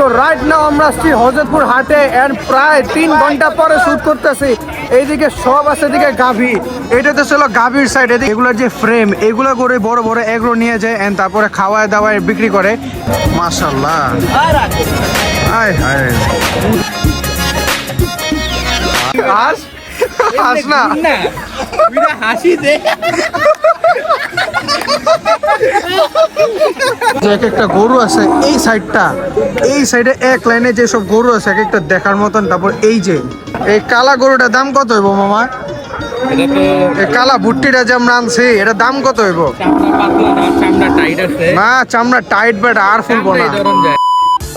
So right now আমরা আসছি হজরতপুর হাটে এন্ড প্রায় তিন ঘণ্টা পরে শুট করতেছি। এইদিকে সব আছে এদিকে গাভী। এটা তো ছিল গাভীর সাইড এদিকে এগুলোর যে ফ্রেম এগুলো করে বড় বড় এগুলো নিয়ে যায় এন্ড তারপরে খাওয়ায় দাওয়ায় বিক্রি করে। মাশাল্লাহ আয় হায় হাস হাস না। হাসি দে যে এক একটা গরু আছে এই সাইডটা। এই সাইডে এক লাইনে যে সব গরু আছে এক একটা দেখার মতন। তারপর এই যে এই কালা গরুটার দাম কত হইব মামা? এই কালা ভুট্টিটা যে আমরা আনছি এটা দাম কত হইব? চামড়া না চামড়া টাইট আছে। না চামড়া টাইট বেটা আর ফুলবো না।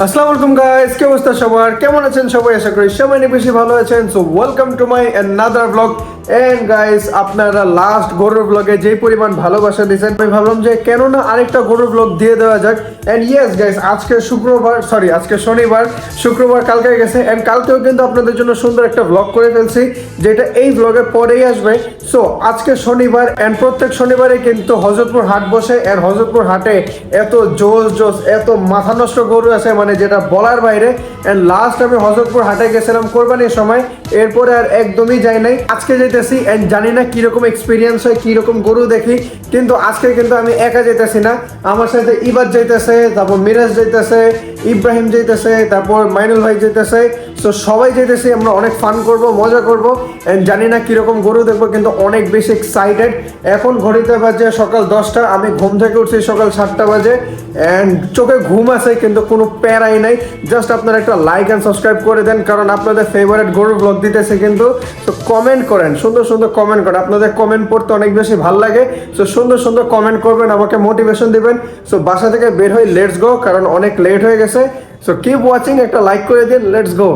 আসসালামু আলাইকুম গাইস কি অবস্থা সবার? কেমন আছেন সবাই? আশা করি সবাই বেশি ভালো আছেন। So welcome to my another blog and guys আপনারা লাস্ট গরুর ব্লগে যে পরিমাণ ভালোবাসা দিয়েছেন, আমি ভাবলাম যে কেন না আরেকটা গরুর ব্লগ দিয়ে দেওয়া যাক। এন্ড ইয়েস গাইস আজকে শুক্রবার সরি আজকে শনিবার, শুক্রবার কালকে গেছে। এন্ড কালকেও কিন্তু আপনাদের জন্য সুন্দর একটা ব্লগ করে ফেলছি, যেটা এই ব্লগের পরেই আসবে। সো আজকে শনিবার এন্ড প্রত্যেক শনিবারে কিন্তু হজরতপুর হাট বসে এন্ড হজরতপুর হাটে এত জোস জোস এত মাথা নষ্ট গরু আছে মানে যেটা বলার বাইরে। এন্ড লাস্ট আমি হজরতপুর হাটে গেছিলাম কোরবানির সময়, এরপরে আর একদমই যাই নাই। আজকে যেতেছি এন্ড জানি না কীরকম এক্সপিরিয়েন্স হয়, কীরকম গরু দেখি, কিন্তু আজকে কিন্তু আমি একা যেতেছি না। আমার সাথে ইবাদ যাইতেছে, তারপর মিরাজ যাইতেছে, ইব্রাহিম যাইতেছে, তারপর মাইনুল ভাই যাইতেছে। তো সবাই যেতেছি আমরা অনেক ফান করব, মজা করব অ্যান্ড জানি না কীরকম গরু দেখব, কিন্তু অনেক বেশি এক্সাইটেড এখন ঘড়িতে বাজে সকাল দশটা, আমি ঘুম থেকে উঠছি সকাল সাতটা বাজে অ্যান্ড চোখে ঘুম আছে, কিন্তু কোনো প্যারাই নাই। জাস্ট আপনারা একটা লাইক অ্যান্ড সাবস্ক্রাইব করে দেন, কারণ আপনাদের ফেভারিট গরুর ব্লগ দিতেছে কিন্তু। তো কমেন্ট করেন সুন্দর সুন্দর কমেন্ট করেন আপনাদের কমেন্ট পড়তে অনেক বেশি ভালো লাগে। সো সুন্দর সুন্দর কমেন্ট করবেন, আমাকে মোটিভেশন দিবেন। সো বাসা থেকে বের হই লেটস গো কারণ অনেক লেট হয়ে গেছে। সো কিপ ওয়াচিং একটা লাইক করে দিন let's go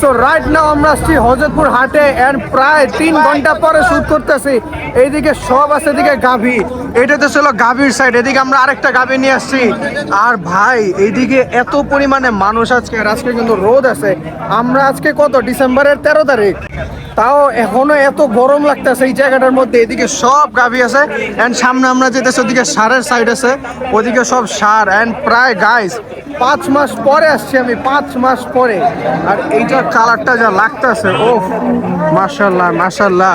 so right now আমরা আসছি হজরতপুর হাটে এন্ড প্রায় তিন ঘণ্টা পরে শ্যুট করতেছি। এইদিকে সব আছে, এদিকে গাভী। এটা তো ছিল গাভীর সাইড এদিকে আমরা আরেকটা গাভী নিয়ে আসছি। আর ভাই, এইদিকে এত পরিমাণে মানুষ আজকে আজকে কিন্তু রোদ আছে। আমরা আজকে কত? ডিসেম্বরের তেরো তারিখ। তাও এখনও এত গরম লাগতেছে এই জায়গাটার মধ্যে, এদিকে সব গাভী আছে এন্ড সামনে আমরা যেতেছি ওদিকে সারের সাইড আছে, ওদিকে সব সার এন্ড প্রায় গাইস পাঁচ মাস পরে আসছি আমি, পাঁচ মাস পরে। আর এইটার কালারটা যা লাগতেছে ও মাশাল্লাহ মাশাল্লাহ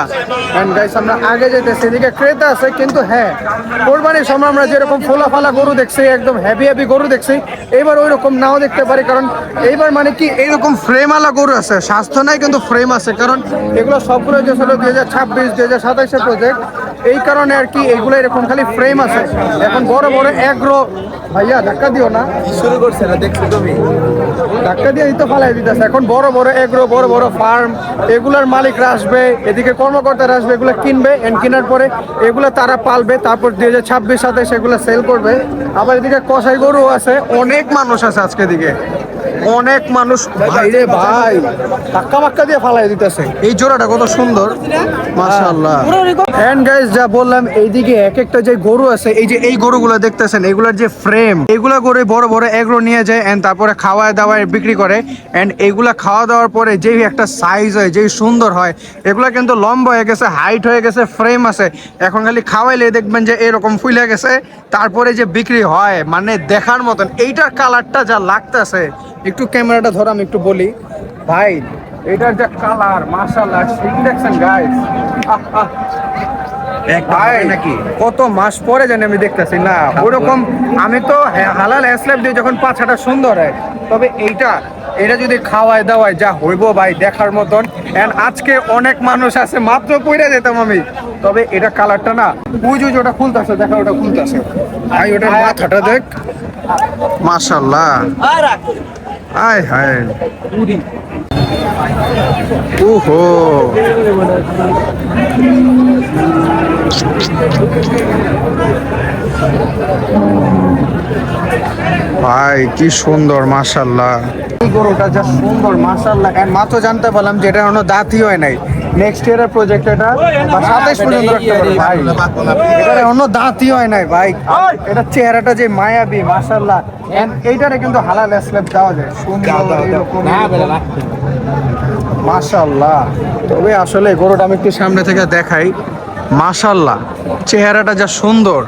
এন্ড গাইস আমরা আগে যেতেছি, এদিকে ক্রেতা আছে, কিন্তু হ্যাঁ কোরবানির সময় আমরা যেরকম ফোলা ফালা গরু দেখছি, একদম হ্যাভি হ্যাভি গরু দেখছি, এবার ওই রকম নাও দেখতে পারি, কারণ এইবার মানে কি, এইরকম ফ্রেমওয়ালা গরু আছে, স্বাস্থ্য নাই, কিন্তু ফ্রেম আছে, কারণ এগুলো সবগুলো যে ছিল দুই হাজার ছাব্বিশ দুই হাজার সাতাইশের প্রজেক্ট এই কারণে আর কি এগুলো এরকম খালি ফ্রেম আছে। এখন বড় বড় এগ্রো ভাইয়া ধাক্কা দিও না। শুরু করছে না দেখছ তুমি। ধাক্কা দিয়ে দিতে ফালাই দিতেছে। এখন বড় বড় এগ্রো বড় বড় ফার্ম এগুলার মালিকরা আসবে এদিকে কর্মকর্তারা আসবে এগুলো কিনবে এন্ড কেনার পরে এগুলো তারা পালবে তারপর দুই হাজার ছাব্বিশ সাতাইশ সেগুলো সেল করবে। আবার এদিকে কষাই গরু আছে অনেক মানুষ আছে আজকে দিকে অনেক মানুষ ভাই রে ভাই ধাক্কা মাক্কা দিয়ে ফালাই দিতেছে। এই জোড়াটা কত সুন্দর। মাশাআল্লাহ। এন্ড গাইস যা বললাম এইদিকে এক একটা যে গরু আছে এই যে এই গরুগুলো দেখতেছেন এগুলার যে ফ্রেম এগুলা গরু বড় বড় এগুলো নিয়ে যায় এন্ড তারপরে খাওয়ায় দাওয়ায় বিক্রি করে। এন্ড এগুলা খাওয়া দাওয়ার পরে যেই একটা সাইজ হয় যেই সুন্দর হয় এগুলা কিন্তু লম্বা হয়ে গেছে হাইট হয়ে গেছে ফ্রেম আছে। এখন খালি খাওয়াইলে দেখবেন যে এরকম ফুলে গেছে তারপরে যে বিক্রি হয় মানে দেখার মতন এইটার কালারটা যা লাগতেছে একটু ক্যামেরাটা ধর আমি একটু বলি। ভাই এটার যা কালার মাশাআল্লাহ ঠিক দেখছেন গাইস ভাই নাকি? কত মাস পরে জানি আমি দেখতেছি। না ওরকম আমি তো হ্যাঁ, হালাল হ্যাসল্যাব দিয়ে যখন পাছাটা সুন্দর হয় তবে এইটা এটা যদি খাওয়ায় দাওয়ায় যা হইব ভাই দেখার মতন। এন্ড আজকে অনেক মানুষ আছে মাত্র পইরা যেতাম আমি। তবে এটা কালারটা না ওই যে ওটা খুলতেছে দেখা ওটা খুলতেছে। ভাই ওটার মাথাটা দেখ। মাশাল্লাহ আয় হায়। ওহো ভাই, কি সুন্দর মাশাল্লাহ এই গরুটা যা সুন্দর মাসাল্লাহ মাত্র জানতে পারলাম যে এটা কোনো দাঁতই হয় নাই। নেক্সট ইয়ারের প্রজেক্ট এটা বা সাতাইশ পর্যন্ত রাখতে পারো। ভাই এটা এখনও দাঁতই হয় নাই ভাই। এটা চেহারাটা যে মায়াবী মাশাল্লাহ এইটারে কিন্তু হালাল স্ল্যাব দেওয়া যায়। সুন্দর এরকম। না মাশাল্লাহ তবে আসলে গরুটা আমি একটু সামনে থেকে দেখাই। মাশাল্লাহ চেহারাটা যা সুন্দর।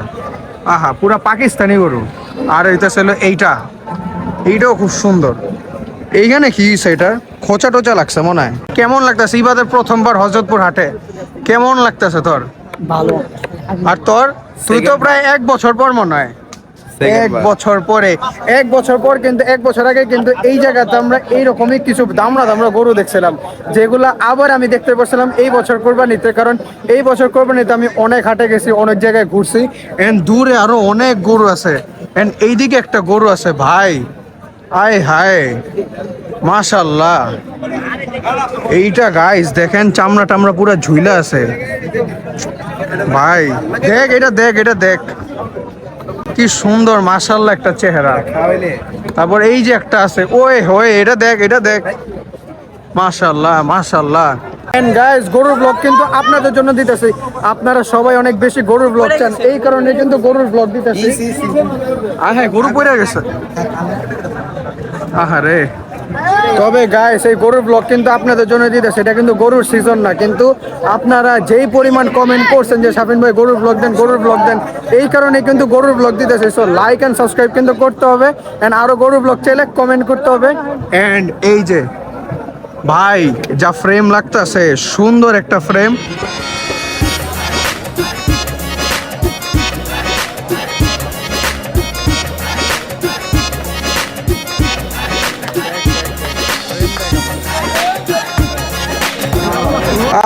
আহা পুরা পাকিস্তানি গরু। আর এইটা ছিল এইটা। এইটাও খুব সুন্দর। এইখানে কি এটা খোঁচা টোচা লাগছে মনে হয়। কেমন লাগতেছে? ইবাদের প্রথমবার হজরতপুর হাটে। কেমন লাগতেছে তোর? ভালো। আর তোর? তুই তো প্রায় এক বছর পর মনে হয়। এক বছর পরে। এক বছর পর কিন্তু এক বছর আগে কিন্তু এই জায়গাতে আমরা এইরকমই কিছু দামড়া দামড়া গরু দেখছিলাম যেগুলা আবার আমি দেখতে পাচ্ছিলাম এই বছর কোরবানিতে। কারণ এই বছর কোরবানিতে আমি অনেক হাটে গেছি অনেক জায়গায় ঘুরছি। এন্ড দূরে আরও অনেক গরু আছে। এন্ড এইদিকে একটা গরু আছে ভাই। আয় হায় মাশাল্লাহ। এইটা গাইস দেখেন চামড়া টামড়া পুরো ঝুইলা আছে। ভাই দেখ এটা দেখ এটা দেখ। কি সুন্দর মাশাল্লাহ একটা চেহারা। তারপর এই যে একটা আছে ওই হয়ে এটা দেখ এটা দেখ। মাশাল্লাহ মাশাল্লাহ। এন্ড গাইস গরুর ব্লগ কিন্তু আপনাদের জন্য দিতেছি। আপনারা সবাই অনেক বেশি গরুর ব্লগ চান। এই কারণে কিন্তু গরুর ব্লগ দিতেছি। হ্যাঁ গরু পড়ে গেছে। আহারে। তবে গায়ে সেই গরুর ব্লগ কিন্তু আপনাদের জন্য দিতে, সেটা কিন্তু গরুর সিজন না, কিন্তু আপনারা যেই পরিমাণ কমেন্ট করছেন যে শাফিন ভাই গরুর ব্লগ দেন, গরুর ব্লগ দেন, এই কারণে কিন্তু গরুর ব্লগ দিতেছে। সো লাইক অ্যান্ড সাবস্ক্রাইব কিন্তু করতে হবে অ্যান্ড আরও গরুর ব্লগ চাইলে কমেন্ট করতে হবে। অ্যান্ড এই যে, ভাই, যা ফ্রেম লাগতেছে, সুন্দর একটা ফ্রেম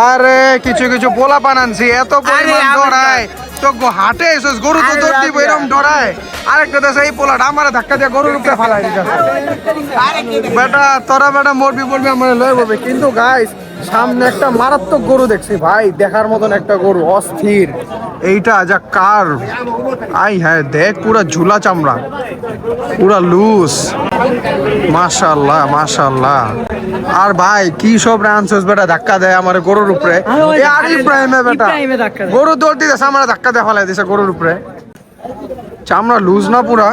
আরে কিছু কিছু পোলা বানানছি এত পরিমাণ তো হাটে এসেছ গরু তো দৌড় দিব এরকম ডরায়। আরেকটা দেশে এই পোলাটা আমার ধাক্কা দিয়ে গরুর উপরে ফালাই দিতেছে বেটা তোরা বেটা মরবি মরবি আমার লয়ে বলবে। কিন্তু গাইস সামনে একটা মারাত্মক গরু দেখছি। ভাই দেখার মতন একটা গরু অস্থির। এইটা যা কার আই হ্যাঁ দেখ পুরা ঝুলা চামড়া। পুরা লুজ মাশাল্লাহ মাশাল্লাহ আর ভাই কি সব বেটা ধাক্কা দেয় আমার গরুর উপরে। এ আর ইব্রাহিমে বেটা। গরু দৌড় দিতেছে আমার ধাক্কা দিয়ে ফেলাই দিছে গরুর উপরে। চামড়া লুজ না পুরা?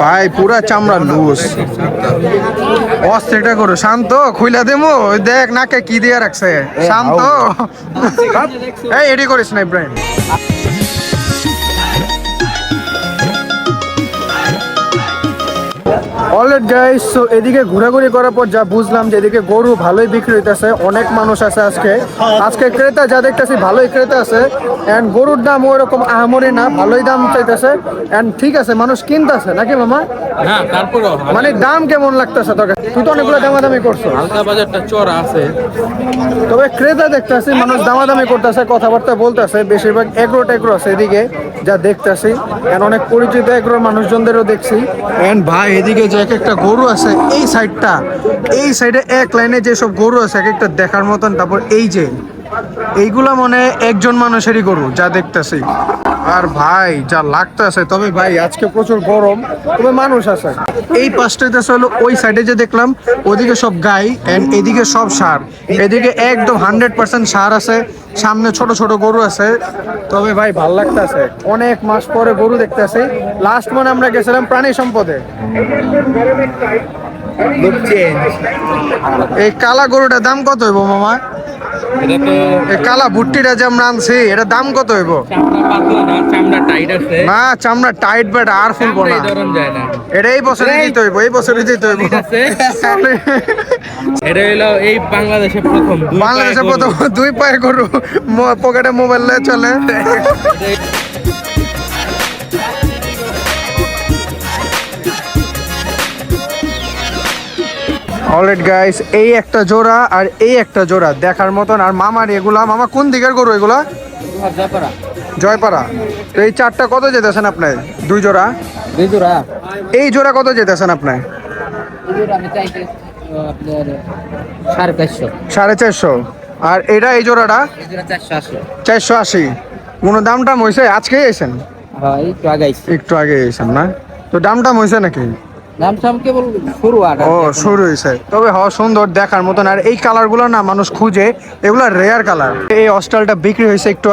ভাই পুরা চামড়া লুজ অস্ত্রটা করো শান্ত খুইলা দেমো। দেখ নাকে কি দিয়ে রাখছে। শান্ত। এই এডি করিস না ইব্রাহিম অলরেড গাইস সো এদিকে ঘোরাঘুরি করার পর যা বুঝলাম যে এদিকে গরু ভালোই বিক্রি হইতেছে অনেক মানুষ আছে আজকে। আজকে ক্রেতা যা দেখতেছি ভালোই ক্রেতা আছে এন্ড গরুর দাম ওই রকম আহামরি না ভালোই দাম চাইতেছে এন্ড ঠিক আছে মানুষ কিনতেছে নাকি মামা? না তারপরও মানে দাম কেমন লাগতেছে তোকে? তুই তো অনেকগুলো দামাদামি করছ হালকা বাজারটা চড়া আছে। তবে ক্রেতা দেখতেছি মানুষ দামাদামি করতেছে কথাবার্তা বলতেছে বেশিরভাগ এগ্রো টেগ্রো আছে এদিকে যা দেখতেছি এন্ড অনেক পরিচিত এগ্রো মানুষজনদেরও দেখছি। এন্ড ভাই এদিকে যে এক একটা গরু আছে এই সাইডটা এই সাইডে এক লাইনে যেসব গরু আছে, এক একটা দেখার মতন। তারপর এই যে এইগুলা মনে একজন মানুষেরই গরু, যা দেখতেছি। আর ভাই, যা লাগতেছে, তবে ভাই, আজকে প্রচুর গরম, তবে মানুষ আছে। এই পাঁচটাতে হলো ওই সাইডে যে দেখলাম, ওদিকে সব গাই এন্ড এদিকে সব সার। এদিকে একদম হান্ড্রেড পার্সেন্ট সার আছে, সামনে ছোট ছোট গরু আছে। তবে ভাই, ভালো লাগতেছে। অনেক মাস পরে গরু দেখতেছি। লাস্ট মানে আমরা গেছিলাম প্রাণী সম্পদে। এই কালা গরুটার দাম কত হইব মামা? এই কালা ভুট্টিটা যে আমরা আনছি এটা দাম কত হইব? না চামড়া টাইট বেটা আর ফুলবো না। এটা এই বছরে দিতে হইব এই বছরে দিতে হইব। এটা হলো এই বাংলাদেশে প্রথম দুই বাংলাদেশে পায়ে প্রথম গরু। দুই পায়ে গরু পকেটে মোবাইল চলে। অলরেড গাইস এই একটা জোড়া আর এই একটা জোড়া দেখার মতন। আর মামার এগুলা মামা কোন দিকের গরু এগুলা? জয়পাড়া। তো এই চারটা কত যেতেছেন আপনার? দুই জোড়া? দুই জোড়া। এই জোড়া কত যেতেছেন আপনার? সাড়ে চারশো। সাড়ে চারশো। আর এটা এই জোড়াটা? চারশো আশি। কোনো দাম টাম হয়েছে আজকেই এসেন হয় একটু একটু আগে এসেন না? তো দাম টাম হয়েছে নাকি? ও, শুরু হয়েছে তবে হ সুন্দর দেখার মতন। আর এই না মানুষ খুঁজে, এগুলো রেয়ার কালার। এই বিক্রি একটু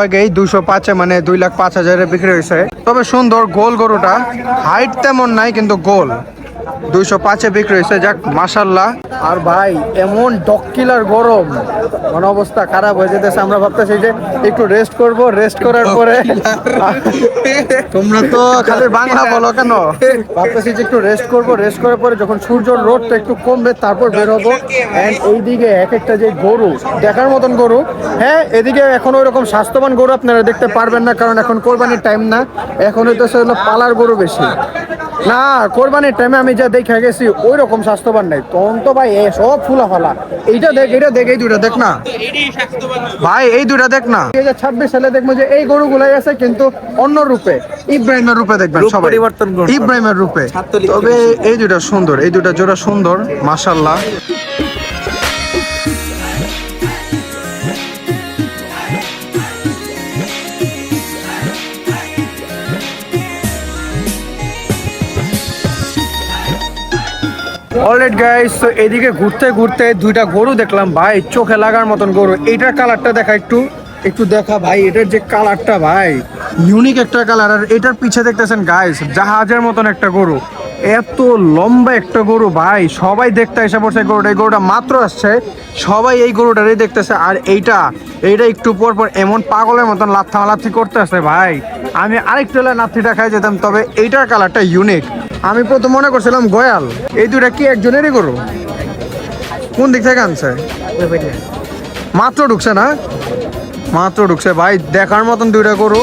মানে দুই লাখ পাঁচ হাজারে বিক্রি হয়েছে। তবে সুন্দর গোল গরুটা। হাইট তেমন নাই, কিন্তু গোল। দুইশো পাঁচে বিক্রি হয়েছে যাক মাসাল্লাহ আর ভাই এমন ডক্কিলার গরম। মানে অবস্থা খারাপ হয়ে যেতেছে আমরা ভাবতেছি যে একটু রেস্ট করব রেস্ট করার পরে তোমরা তো খালি বাংলা বলো কেন? ভাবতেছি যে একটু রেস্ট করব রেস্ট করার পরে যখন সূর্যর রোদটা একটু কমবে তারপর বের হব। এন্ড এইদিকে এক একটা যে গরু দেখার মতন গরু। হ্যাঁ এদিকে এখন ওই রকম স্বাস্থ্যবান গরু আপনারা দেখতে পারবেন না কারণ এখন কোরবানির টাইম না। এখন হইতেছে হলো পালার গরু বেশি। না কোরবানির টাইমে আমি যা দেখে গেছি ওই রকম স্বাস্থ্যবান নাই। তখন তো ভাই এ সব ফুলা ফালা। এইটা দেখ এইটা দেখ এই দুটা দেখ না। ভাই এই দুটা দেখ না। দুই হাজার ছাব্বিশ সালে দেখব যে এই গরুগুলাই আছে কিন্তু অন্য রূপে। ইব্রাহিমের রূপে দেখবেন সবাই। ইব্রাহিমের রূপে। তবে এই দুটা সুন্দর এই দুটা জোড়া সুন্দর মাশাল্লাহ অলরেড গাইস তো এদিকে ঘুরতে ঘুরতে দুইটা গরু দেখলাম। ভাই, চোখে লাগার মতন গরু। এইটার কালারটা দেখা একটু। একটু দেখা, ভাই, এটার যে কালারটা ভাই ইউনিক একটা কালার আর এটার পিছে দেখতেছেন গাইস জাহাজের মতন একটা গরু। এত লম্বা একটা গরু, ভাই। সবাই দেখতে এসে পড়ছে গরুটা। এই গরুটা মাত্র আসছে। সবাই এই গরুটারই দেখতেছে। আর এইটা এইটা একটু পর পর এমন পাগলের মতন লাথা লাথি করতেছে, ভাই। আমি আরেকটু লাথিটা খাই যেতাম, তবে এইটার কালারটা ইউনিক আমি প্রথম মনে করছিলাম গয়াল। এই দুটা কি একজনেরই গরু? কোন দিক থেকে আনছে? মাত্র ঢুকছে না? মাত্র ঢুকছে। ভাই, দেখার মতন দুইটা গরু।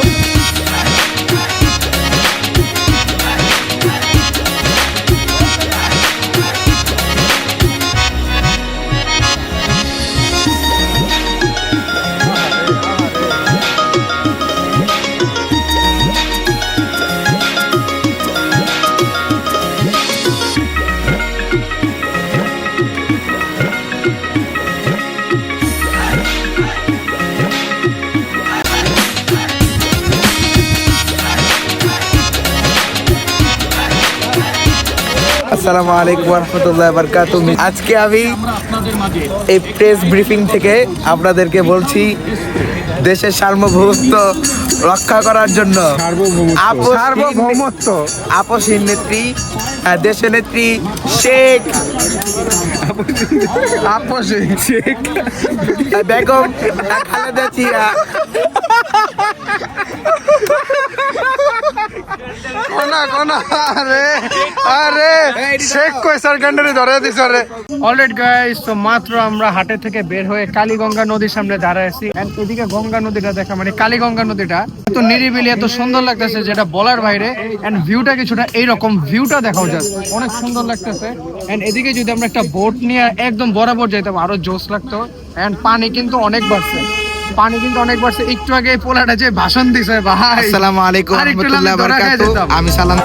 আসসালামু আলাইকুম রহমতুল্লাহ বারকাত আজকে আমি এই প্রেস ব্রিফিং থেকে আপনাদেরকে বলছি দেশের সার্বভৌমত্ব রক্ষা করার জন্য। সার্বভৌমত্ব। আপসহীন নেত্রী দেশের নেত্রী শেখ আপসে আহ, বেগম খালেদা জিয়া। আরে গাইস তো মাত্র আমরা হাটে থেকে বের হয়ে কালীগঙ্গা নদীর সামনে দাঁড়ায় আছি। এন্ড এদিকে গঙ্গা নদীটা দেখা মানে কালীগঙ্গা নদীটা এত নিরিবিলি, এত সুন্দর লাগতেছে যেটা বলার বাইরে। এন্ড ভিউটা কিছুটা এইরকম ভিউটা দেখাও যায় অনেক সুন্দর লাগতেছে। এন্ড এদিকে যদি আমরা একটা বোট নিয়ে একদম বরাবর যাইতাম, আরও জোস লাগতো। এন্ড পানি কিন্তু অনেক বাড়ছে। পানি কিন্তু অনেক বাড়ছে। একটু আগে পোলাটা যে ভাষণ দিছে ভাই। আসসালামু আলাইকুম। আমি সালাম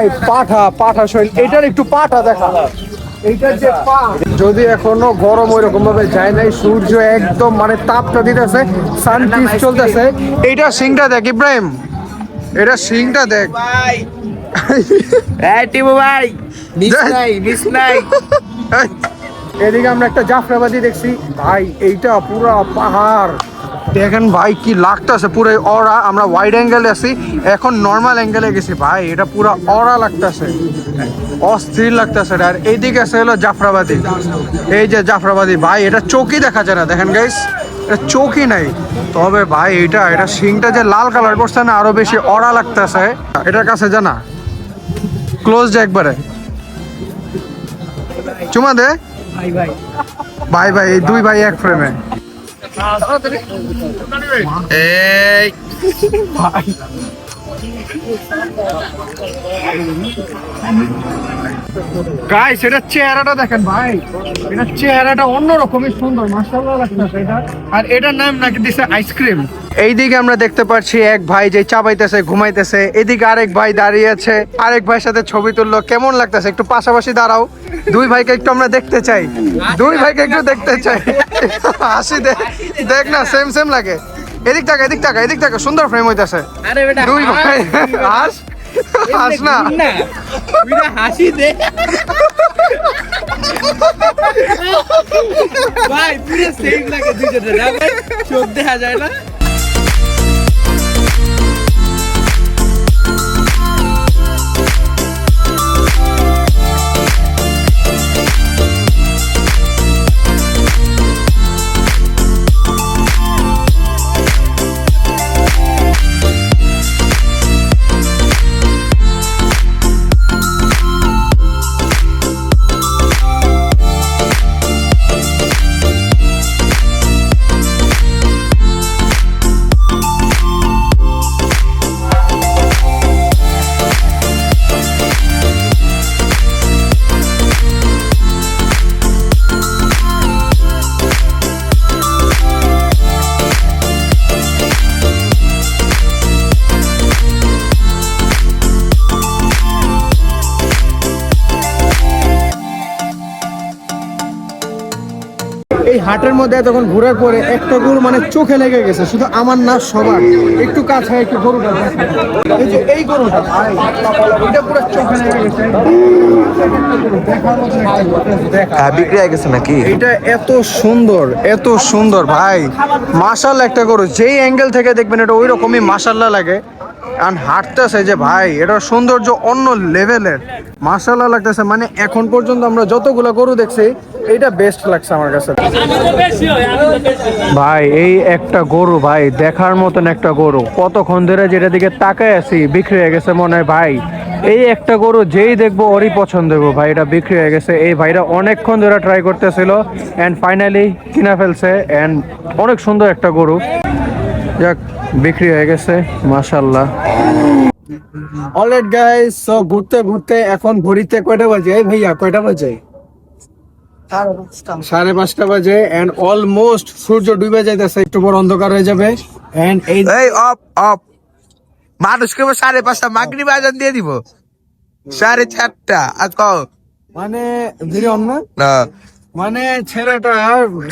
ভাই পাঠা পাঠা শৈল এটার একটু পাঠা দেখা। এইটার যে পা। যদি এখনও গরম ওই রকম ভাবে যায় নাই সূর্য একদম মানে তাপটা দিতেছে সান কিস চলতেছে। এইটা সিংটা দেখ ইব্রাহিম। এটা সিংটা দেখ। ভাই। এই টিপু ভাই মিস নাই মিস নাই। এদিকে আমরা একটা জাফরাবাদি দেখছি। ভাই এইটা পুরা পাহাড়। দেখেন ভাই কি লাগতেছে পুরো অরা। আমরা ওয়াইড অ্যাঙ্গেলে আছি এখন নর্মাল অ্যাঙ্গেলে গেছি। ভাই এটা পুরো অরা লাগতেছে অস্থির লাগতেছে আর এইদিকে আছে হলো জাফরাবাদি। এই যে জাফরাবাদি ভাই এটা চৌকি দেখা যায় না। দেখেন গাইস এটা চৌকি নাই। তবে ভাই এটা এটা শিংটা যে লাল কালার করছে না আরও বেশি অরা লাগতেছে। এটার কাছে জানা ক্লোজ একবারে। চুমা দে। ভাই ভাই। এই দুই ভাই এক ফ্রেমে এই গাই সেটা চেহারাটা দেখেন ভাই। এটা চেহারাটা অন্যরকমই সুন্দর, মাশাআল্লাহ লাগতেছে এটা? আর এটার নাম নাকি দিছে আইসক্রিম এইদিকে আমরা দেখতে পাচ্ছি এক ভাই যে চাবাইতেছে, ঘুমাইতেছে। এদিকে আরেক ভাই দাঁড়িয়ে আছে। আরেক ভাইয়ের সাথে ছবি তুললো। কেমন লাগতেছে? একটু পাশাপাশি দাঁড়াও। দুই ভাইকে একটু আমরা দেখতে চাই। দুই ভাইকে একটু দেখতে চাই। হাসি দেখ না সেম সেম লাগে। এদিক টাকা এদিক টাকা এদিক টাকা সুন্দর ফ্রেম হইতাছে। আরে বেটা দুই হাস। হাস না। হাসি দে। ভাই পুরো সেম লাগে দুজনে না ভাই চোখ দেখা যায় না? হাটের মধ্যে তখন ঘুরার পরে একটা গরু মানে চোখে লেগে গেছে। শুধু আমার না সবার। একটু কাছে একটু গরুটা এই যে এই গরুটা ভাই, এটা পুরো চোখে লেগে গেছে। হ্যাঁ, বিক্রি হয়ে গেছে নাকি? এটা এত সুন্দর এত সুন্দর ভাই। মাশাল একটা গরু। যেই অ্যাঙ্গেল থেকে দেখবেন এটা ওই রকমই মাশাল্লাহ লাগে। আর হাঁটতেছে যে ভাই এটা সৌন্দর্য অন্য লেভেলের মাশাল্লাহ লাগতেছে। মানে এখন পর্যন্ত আমরা যতগুলো গরু দেখছি এটা বেস্ট লাগছে আমার কাছে। ভাই এই একটা গরু ভাই দেখার মতন একটা গরু। কতক্ষণ ধরে যেটা দিকে তাকায় আছি বিক্রি হয়ে গেছে মনে হয় ভাই। এই একটা গরু যেই দেখব ওরই পছন্দ হইবো ভাই এটা বিক্রি হয়ে গেছে। এই ভাইরা অনেকক্ষণ ধরে ট্রাই করতেছিল অ্যান্ড ফাইনালি কিনা ফেলছে অ্যান্ড অনেক সুন্দর একটা গরু। যাক বিক্রি হয়ে গেছে মাশাল্লাহ অলরেড গাইস সো ঘুরতে ঘুরতে এখন ঘড়িতে কয়টা বাজে? এই ভাইয়া কয়টা বাজে? সাড়ে পাঁচটা। বাজে এন্ড অলমোস্ট সূর্য ডুবে যাইতেছে একটু পর অন্ধকার হয়ে যাবে এন্ড এই এই অফ অফ। মানুষকে সাড়ে পাঁচটা মাগরি বাজার দিয়ে দিব। সাড়ে চারটা আজ কও? মানে ধীরে অন্য না? মানে ছেলেটা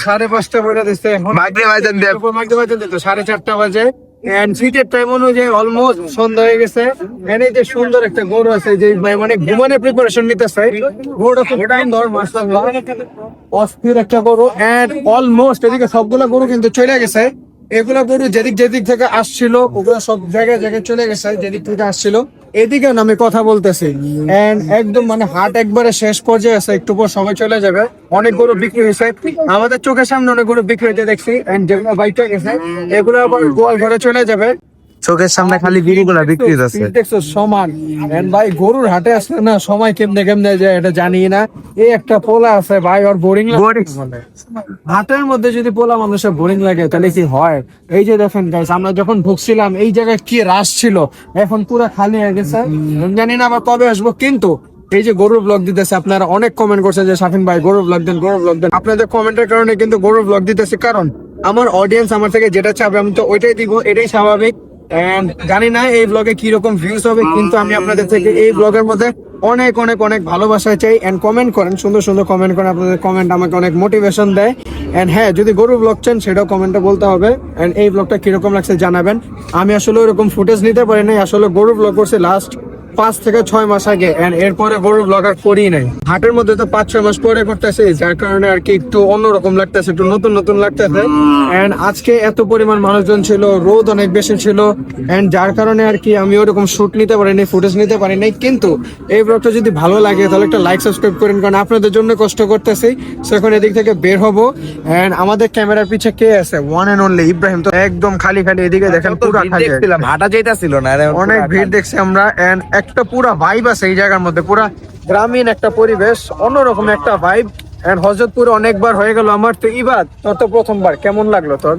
সাড়ে পাঁচটা বইটা দিচ্ছে এখন মাগরিব আজান দেব। মাগরিব আজান দিত সাড়ে চারটা বাজে। এন্ড টাইম অনুযায়ী অলমোস্ট সন্ধ্যা হয়ে গেছে। যে সুন্দর একটা গরু আছে, যে মানে প্রিপারেশন নিতেছে। অস্থির একটা গরু। এন্ড অলমোস্ট এদিকে সবগুলা গরু কিন্তু চলে গেছে। এগুলা গরু যেদিক যেদিক থেকে আসছিল, ওগুলো সব জায়গায় জায়গায় চলে গেছে, যেদিক থেকে আসছিল। এদিকে আমি কথা বলতেছি। এন্ড একদম মানে হাট একবারে শেষ পর্যায়ে আছে, একটু পর সময় চলে যাবে। অনেক গরু বিক্রি হয়েছে। আমাদের চোখের সামনে অনেক গরু বিক্রি হয়েছে দেখছি। এন্ড এগুলো আবার গোয়াল ঘরে চলে যাবে। চোখের সামনে খালি গরুগুলা বিক্রি হচ্ছে। দেখছ সমান। এন্ড ভাই গরুর হাটে আসলে না সময় কেমনে কেমনে যায় এটা জানি না। এই একটা পোলা আছে ভাই ওর বোরিং Boring। হাটের মধ্যে যদি পোলা মানুষের বোরিং লাগে তাহলে কি হয়? এই যে দেখেন গাইস আমরা যখন ঢুকছিলাম এই জায়গায় কি রাশ ছিল? এখন পুরো খালি হয়ে গেছে। জানি না আবার কবে আসব কিন্তু এই যে গরুর ব্লগ দিতেছে আপনারা অনেক কমেন্ট করছে যে শাফিন ভাই গরুর ব্লগ দেন গরুর ব্লগ দেন। আপনাদের কমেন্টের কারণে কিন্তু গরুর ব্লগ দিতেছে। কারণ আমার অডিয়েন্স আমার থেকে যেটা চাবে আমি তো ওইটাই দিব এটাই স্বাভাবিক। জানি না এই ব্লগে কি রকম ভিউজ হবে, কিন্তু আমি আপনাদের থেকে এই ব্লগের মধ্যে অনেক অনেক অনেক ভালোবাসা চাই এন্ড কমেন্ট করেন, সুন্দর সুন্দর কমেন্ট করেন, আপনাদের কমেন্ট আমাকে অনেক মোটিভেশন দেয়। এন্ড হ্যাঁ যদি গরু ব্লগ চান, সেটাও কমেন্টে বলতে হবে। এন্ড এই ব্লগটা কীরকম লাগছে জানাবেন। আমি আসলে ওরকম ফুটেজ নিতে পারি নাই, আসলে গরু ব্লগ করছি লাস্ট পাঁচ থেকে ছয় মাস আগে এরপরে গরু ব্লগ আর করি নাই। হাটের মধ্যে তো পাঁচ ছয় মাস পরে করতেছে যার কারণে আর কি একটু অন্যরকম লাগতেছে একটু নতুন নতুন লাগতেছে। এন্ড আজকে এত পরিমাণ মানুষজন ছিল রোদ অনেক বেশি ছিল এন্ড যার কারণে আর কি আমি ওরকম শুট নিতে পারিনি ফুটেজ নিতে পারিনি। কিন্তু এই ব্লগটা যদি ভালো লাগে তাহলে একটা লাইক সাবস্ক্রাইব করেন কারণ আপনাদের জন্য কষ্ট করতেছি। সো এখন এদিক থেকে বের হব। এন্ড আমাদের ক্যামেরার পিছে কে আছে? ওয়ান এন্ড অনলি ইব্রাহিম তো একদম খালি খালি এদিকে দেখেন পুরো খালি। যেতেছিল না অনেক ভিড় দেখছি আমরা এন্ড একটা পুরা ভাইব আছে এই জায়গার মধ্যে পুরা গ্রামীণ একটা পরিবেশ অন্যরকম একটা ভাইব এন্ড হজরতপুরে অনেকবার হয়ে গেল আমার তো ইবাদ তোর তো প্রথমবার কেমন লাগল তোর?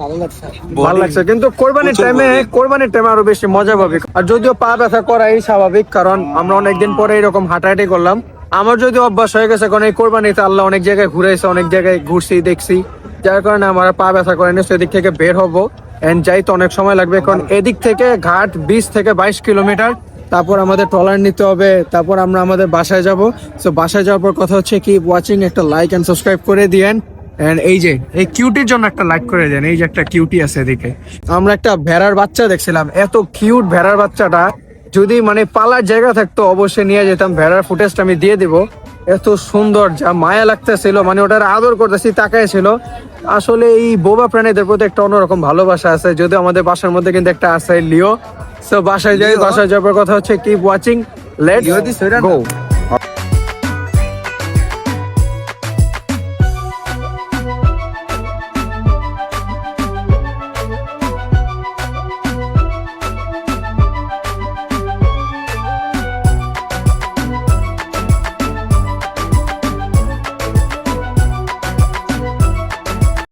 ভালো লাগছে। কিন্তু কোরবানির টাইমে কোরবানির টাইমে আরও বেশি মজা পাবে। আর যদিও পা ব্যথা করাই স্বাভাবিক কারণ আমরা অনেকদিন পরে এরকম হাঁটাহাঁটি করলাম। আমার যদি অভ্যাস হয়ে গেছে কারণ এই কোরবানিতে আল্লাহ অনেক জায়গায় ঘুরেছে অনেক জায়গায় ঘুরছি দেখছি। যার কারণে আমার পা ব্যথা করেনি সেদিক থেকে বের হব। এন্ড যাই তো অনেক সময় লাগবে কারণ এদিক থেকে ঘাট বিশ থেকে বাইশ কিলোমিটার। তারপর আমাদের ট্রলার নিতে হবে, তারপর আমরা আমাদের বাসায় যাব। তো বাসায় যাওয়ার পর কথা হচ্ছে কি ওয়াচিং একটা লাইক অ্যান্ড সাবস্ক্রাইব করে দিয়েন। এন্ড এই যে, এই কিউটির জন্য একটা লাইক করে দেন, এই যে একটা কিউটি আছে এদিকে। আমরা একটা ভেড়ার বাচ্চা দেখছিলাম, এত কিউট ভেড়ার বাচ্চাটা, যদি মানে পালার জায়গা থাকতো, অবশ্যই নিয়ে যেতাম। ভেড়ার ফুটেজটা আমি দিয়ে দিব। এত সুন্দর যা মায়া লাগতেছিল মানে ওটার আদর করতেছি তাকাইছিল আসলে এই বোবা প্রাণীদের প্রতি একটা অন্যরকম ভালোবাসা আছে যদিও আমাদের বাসার মধ্যে কিন্তু একটা আছে লিও। তো বাসায় যাই বাসায় যাওয়ার কথা হচ্ছে কিপ ওয়াচিং লেট গো